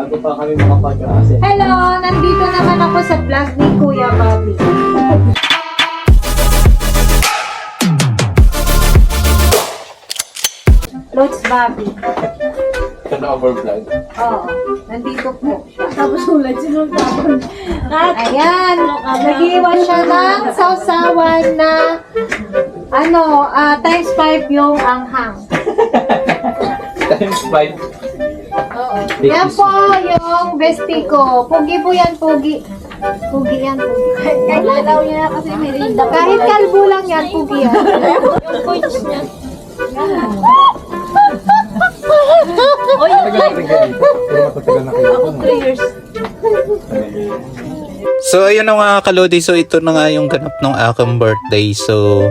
bago pa kami makapag-aasin. Hello! Nandito naman ako sa vlog ni Kuya Bobby. Lods Bobby. Ito na overvlog. Oo. Nandito po siya. Tapos ulat sinong tapon. Ayan. Nag-iwan siya ng sausawan na ano, ah, times 5 yung anghang. Times 5. Yan po yung bestie ko. Pugi po yan, pugi. Pugi yan, pugi. Kahit nalaw niya kasi may rinda. Kahit kalbo lang yan, pugi yan. Yung points niya. Oy, Tagal natin kayo dito. Pero matatagal na kayo. ako 3 years. So ayun na mga kalodi, so ito na nga yung ganap ng aking birthday. So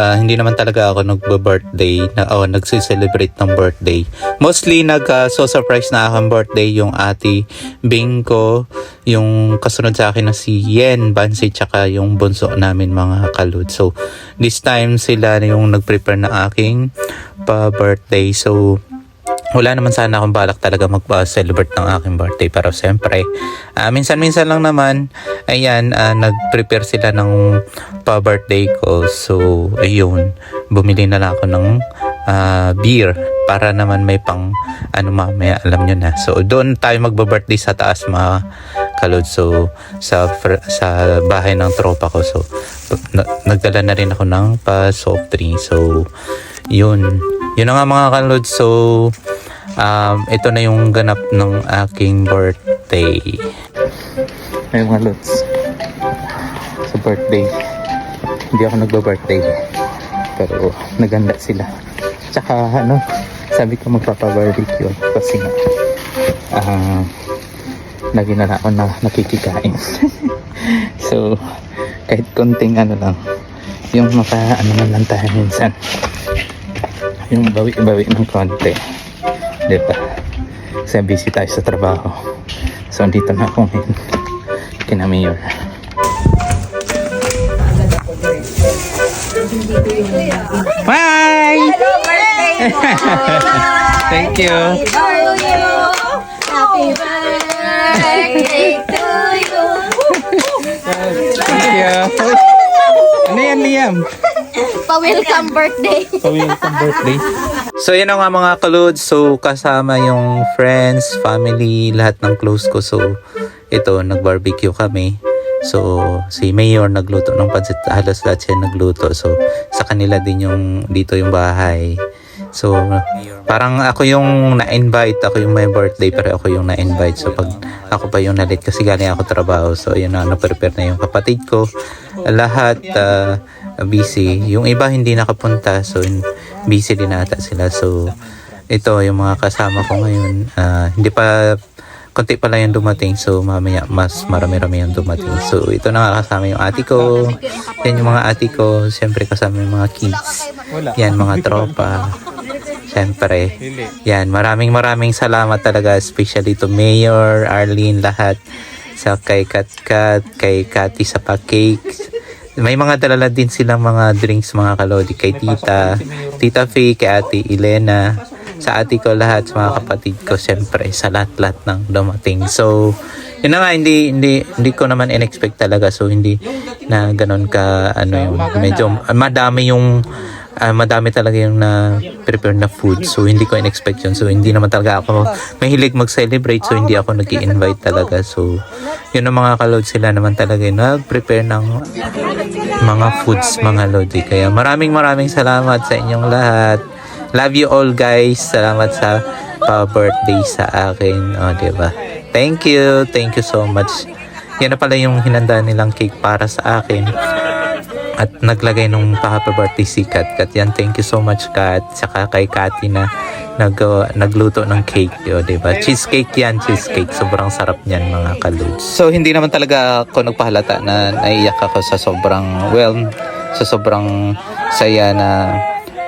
ah, hindi naman talaga ako nagbe-birthday, na oh, nagse-celebrate ng birthday. Mostly nag ah, so surprise na aking birthday yung ate Bing yung kasunod sa akin na si Yen Bansi tsaka yung bunso namin mga kalod. So this time sila yung nag-prepare na aking pa-birthday. So wala naman sana akong balak talaga mag-celebrate ng aking birthday pero siyempre ah, minsan-minsan lang naman ayan ah, nag-prepare sila ng pa-birthday ko. So ayun bumili na lang ako ng ah, beer para naman may pang ano mamaya alam nyo na. So doon tayo magba-birthday sa taas mga kalod. So sa sa bahay ng tropa ko. So na- nagdala na rin ako ng pa soft drink. So yun yun na nga mga kalod so um, ito na yung ganap ng aking birthday. Ay mga lods sa birthday. Hindi ako nagba-birthday. Pero naganda sila. Tsaka ano sabi ko magpapa-barbecue kasi nga ah lagi na ako na nakikikain. So kahit konting ano lang yung maka ano lang tayo minsan yung bawi-bawi ng konti diba kasi busy tayo sa trabaho so andito na ako ngayon kina Mayor Bye! Hello, birthday! Thank you. Happy birthday to you! Thank you. Ano yan, Liam? Pa-welcome birthday! Pa-welcome birthday. So, yun nga mga kalod. So, kasama yung friends, family, lahat ng close ko. So, ito, nag-barbecue kami. So, si Mayor nagluto ng pansit. Halos lahat siya nagluto. So, sa kanila din yung, dito yung bahay. So, parang ako yung na-invite, ako yung may birthday, pero ako yung na-invite. So, pag ako pa yung nalit kasi galing ako trabaho. So, yun na, na-prepare na yung kapatid ko. Lahat, ah, busy. Yung iba hindi nakapunta. So, busy din ata sila. So, ito, yung mga kasama ko ngayon, ah, hindi pa, konti pa lang yung dumating. So, mamaya, mas marami-rami yung dumating. So, ito na nga kasama yung ate ko. Yan yung mga ate ko. Siyempre, kasama yung mga kids. Yan, mga tropa. Siyempre. Yan, maraming maraming salamat talaga. Especially to Mayor, Arlene, lahat. Sa kay Katkat, kay Kati sa pa-cakes. May mga dalala din silang mga drinks mga kalodi. Kay Tita, Tita Faye, kay Ate Elena. Sa ate ko lahat, sa mga kapatid ko, siyempre, sa lahat-lahat ng dumating. So, yun na nga, hindi, hindi, hindi ko naman in-expect talaga. So, hindi na ganun ka, ano yung, medyo, madami yung, ah, madami talaga yung na prepare na food. So, hindi ko in-expect yun. So, hindi naman talaga ako mahilig mag-celebrate. So, hindi ako nag invite talaga. So, yun ang mga kalod sila naman talaga yung nag-prepare ng mga foods, mga lodi. Kaya maraming maraming salamat sa inyong lahat. Love you all guys. Salamat sa pa-birthday sa akin. O, di ba? Thank you. Thank you so much. Yan na pala yung hinanda nilang cake para sa akin. At naglagay nung pa-happy si Kat. Kat yan, thank you so much Kat. Saka kay Kati na nag, nagluto ng cake. Yo, diba? Cheesecake yan, cheesecake. Sobrang sarap niyan mga kaludes. So, hindi naman talaga ako nagpahalata na naiyak ako sa sobrang, well, sa sobrang saya na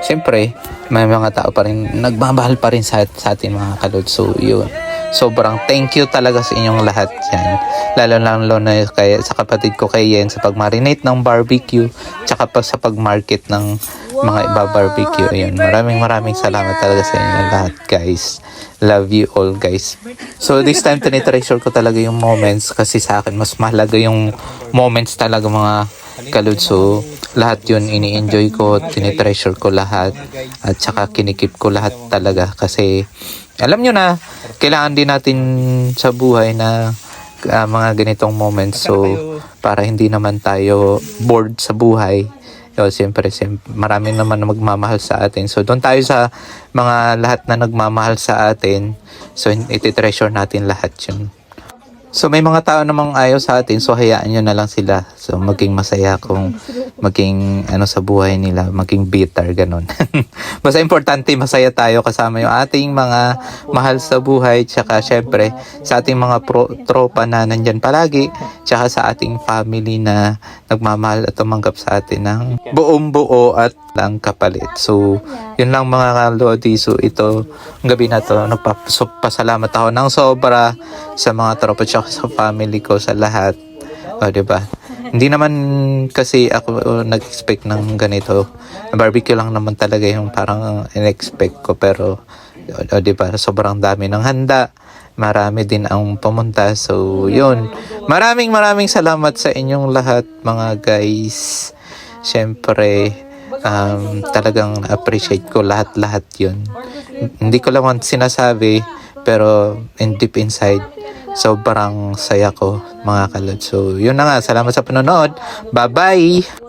Siyempre, may mga tao pa rin, nagmamahal pa rin sa, sa atin mga kalod. So, yun. Sobrang thank you talaga sa inyong lahat yan. Lalo lang lalo na kay, sa kapatid ko kay Yen sa pagmarinate ng barbecue, tsaka pa sa pagmarket ng mga iba barbecue. Ayun, maraming maraming salamat talaga sa inyo lahat guys. Love you all guys. So this time tinitreasure ko talaga yung moments kasi sa akin mas mahalaga yung moments talaga mga kalud. So lahat yun ini-enjoy ko, tinitreasure ko lahat at saka kinikip ko lahat talaga kasi alam nyo na kailangan din natin sa buhay na ah, mga ganitong moments so para hindi naman tayo bored sa buhay Yo, siyempre, siyempre, marami naman na magmamahal sa atin. So, doon tayo sa mga lahat na nagmamahal sa atin. So, iti-treasure natin lahat yun. So may mga tao namang ayaw sa atin, so hayaan nyo na lang sila. So maging masaya kung maging ano sa buhay nila, maging bitter, ganun. Basta importante masaya tayo kasama yung ating mga mahal sa buhay, tsaka syempre sa ating mga pro, tropa na nandyan palagi, tsaka sa ating family na nagmamahal at tumanggap sa atin ng buong buo at lang kapalit. So yun lang mga lodi. So ito, ang gabi na to, nagpapasalamat ako ng sobra sa mga tropa tsaka sa family ko, sa lahat. O, di ba? Hindi naman kasi ako nag-expect ng ganito. Barbecue lang naman talaga yung parang in-expect ko. Pero, o, di ba, sobrang dami ng handa. Marami din ang pumunta. So, yun. Maraming maraming salamat sa inyong lahat, mga guys. Siyempre, um, talagang appreciate ko lahat-lahat yun. Hindi ko lang sinasabi, pero in deep inside, sobrang saya ko mga kalod. So, yun na nga. Salamat sa panonood. Bye-bye!